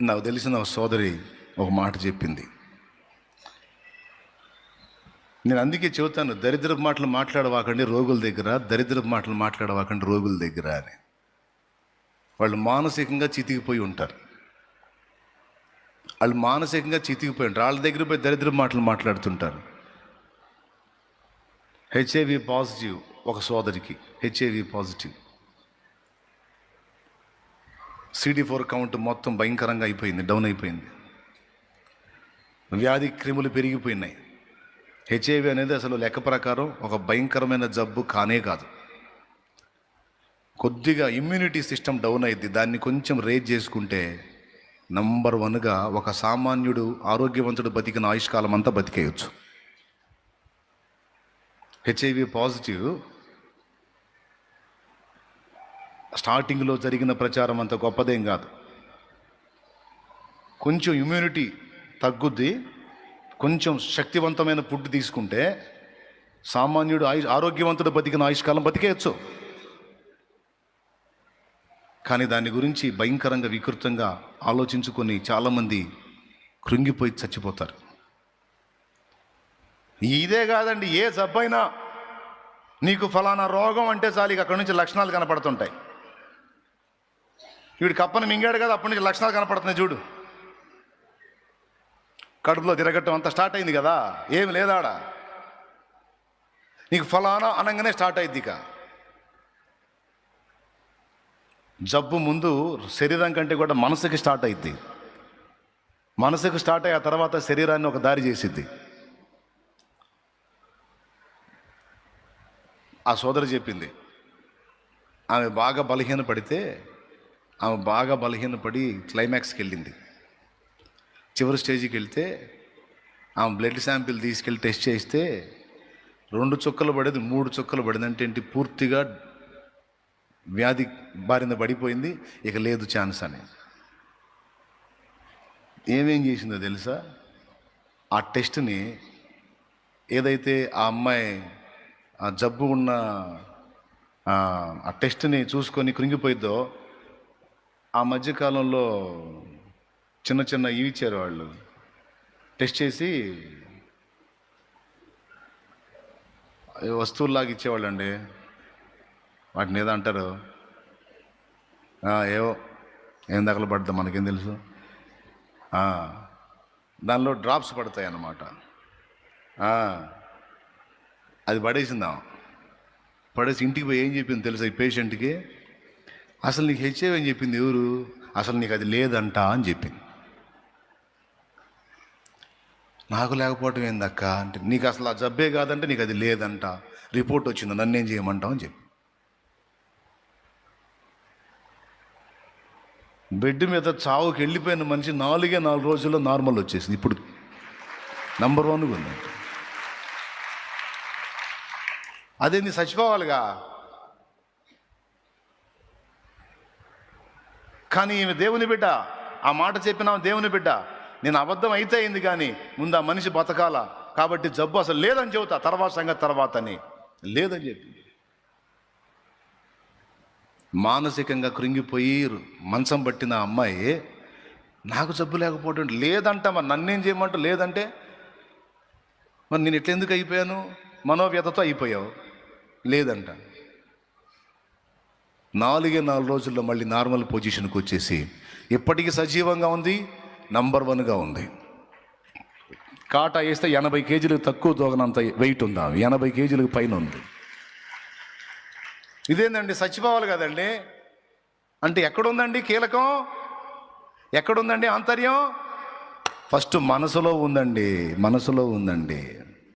నాకు తెలిసిన ఒక సోదరి ఒక మాట చెప్పింది. నేను అందుకే చెబుతాను దరిద్రపు మాటలు మాట్లాడవాకండి రోగుల దగ్గర దరిద్రపు మాటలు మాట్లాడవాకండి రోగుల దగ్గర అని. వాళ్ళు మానసికంగా చితికిపోయి ఉంటారు. వాళ్ళు మానసికంగా చితికిపోయి ఉంటారు. వాళ్ళ దగ్గర పోయి దరిద్రపు మాటలు మాట్లాడుతుంటారు. హెచ్ఐవి పాజిటివ్ ఒక సోదరికి HIV positive CD four count మొత్తం భయంకరంగా అయిపోయింది డౌన్ అయిపోయింది. వ్యాధి క్రిములు పెరిగిపోయినాయి. హెచ్ఐవి అనేది అసలు లెక్క ప్రకారం ఒక భయంకరమైన జబ్బు కానే కాదు. కొద్దిగా ఇమ్యూనిటీ సిస్టమ్ డౌన్ అయింది దాన్ని కొంచెం రేజ్ చేసుకుంటే నంబర్ వన్గా ఒక సామాన్యుడు ఆరోగ్యవంతుడు బతికిన ఆయుష్కాలం అంతా బతికేయచ్చు. హెచ్ఐవి పాజిటివ్ స్టార్టింగ్లో జరిగిన ప్రచారం అంత గొప్పదేం కాదు. కొంచెం ఇమ్యూనిటీ తగ్గుద్ది కొంచెం శక్తివంతమైన ఫుడ్ తీసుకుంటే సామాన్యుడు ఆయు ఆరోగ్యవంతుడు బతికిన ఆయుష్కాలం బతికేయచ్చు. కానీ దాని గురించి భయంకరంగా వికృతంగా ఆలోచించుకొని చాలామంది కృంగిపోయి చచ్చిపోతారు. ఇదే కాదండి ఏ జబ్బైనా నీకు ఫలానా రోగం అంటే చాలు ఇక అక్కడి నుంచి లక్షణాలు కనపడుతుంటాయి. వీడు కప్పని మింగాడు కదా అప్పటి నుంచి లక్షణాలు కనపడుతున్నాయి చూడు. కడుపులో తిరగటం అంతా స్టార్ట్ అయింది కదా ఏమి లేదాడ? నీకు ఫలానా అనగానే స్టార్ట్ అయింది ఇక. జబ్బు ముందు శరీరం కంటే కూడా మనసుకి స్టార్ట్ అయింది మనసుకు స్టార్ట్ అయ్యి ఆ తర్వాత శరీరాన్ని ఒక దారి చేసిద్ది. ఆ సోదరి చెప్పింది ఆమె బాగా బలహీన పడితే ఆమె బాగా బలహీనపడి క్లైమాక్స్కి వెళ్ళింది చివరి స్టేజ్కి వెళ్తే ఆమె బ్లడ్ శాంపిల్ తీసుకెళ్ళి టెస్ట్ చేస్తే రెండు చుక్కలు పడేది మూడు చుక్కలు పడింది. అంటే ఏంటి? పూర్తిగా వ్యాధి బారిన పడిపోయింది. ఇక లేదు ఛాన్స్ అని. ఏమేం చేసిందో తెలుసా? ఆ టెస్ట్ని ఏదైతే ఆ అమ్మాయి ఆ జబ్బు ఉన్న ఆ ఆ టెస్ట్ని చూసుకొని కృంగిపోయిద్దో ఆ మధ్యకాలంలో చిన్న చిన్న ఇవి ఇచ్చారు వాళ్ళు టెస్ట్ చేసి వస్తువుల్లాగా ఇచ్చేవాళ్ళు అండి వాటిని ఏదో అంటారు. ఏవో ఏం దగలు పడుతుంది మనకేం తెలుసు. దానిలో డ్రాప్స్ పడతాయి అన్నమాట అది పడేసిందాం. పడేసి ఇంటికి పోయి ఏం చెప్పింది తెలుసా ఈ పేషెంట్కి? అసలు నీకు హెచ్ఐవి అని చెప్పింది ఎవరు? అసలు నీకు అది లేదంట అని చెప్పింది. నాకు లేకపోవటం ఏందక్క? అంటే నీకు అసలు ఆ జబ్బే కాదంటే నీకు అది లేదంట. రిపోర్ట్ వచ్చింది? నన్ను ఏం చేయమంటావు అని చెప్పి. బెడ్ మీద చావుకి వెళ్ళిపోయిన మనిషి నాలుగే నాలుగు రోజుల్లో నార్మల్ వచ్చేసింది. ఇప్పుడు నంబర్ వన్గా ఉంది. అదే నీ చచ్చిపోవాలిగా కానీ ఈమె దేవుని బిడ్డ. ఆ మాట చెప్పిన ఆమె దేవుని బిడ్డ. నేను అబద్ధం అయితే అయింది కానీ ముందు ఆ మనిషి బతకాల. కాబట్టి జబ్బు అసలు లేదని చెబుతా. తర్వాత సంగతి తర్వాత అని. లేదని చెప్పి. మానసికంగా కృంగిపోయి మంచం పట్టిన అమ్మాయి నాకు జబ్బు లేకపోవడం లేదంట మరి. నన్నేం చేయమంటూ లేదంటే మరి నేను ఎట్లెందుకు అయిపోయాను? మనోవ్యతతో అయిపోయావు. లేదంట. నాలుగే నాలుగు రోజుల్లో మళ్ళీ నార్మల్ పొజిషన్కి వచ్చేసి ఇప్పటికీ సజీవంగా ఉంది నంబర్ వన్గా ఉంది. కాటా వేస్తే ఎనభై కేజీలకు తక్కువ దోగనంత వెయిట్ ఉందా? ఎనభై కేజీలకు పైన ఉంది. ఇదేందండి చచ్చిపోవాలి కదండి? అంటే ఎక్కడుందండి కీలకం? ఎక్కడుందండి ఆంతర్యం? ఫస్ట్ మనసులో ఉందండి మనసులో ఉందండి.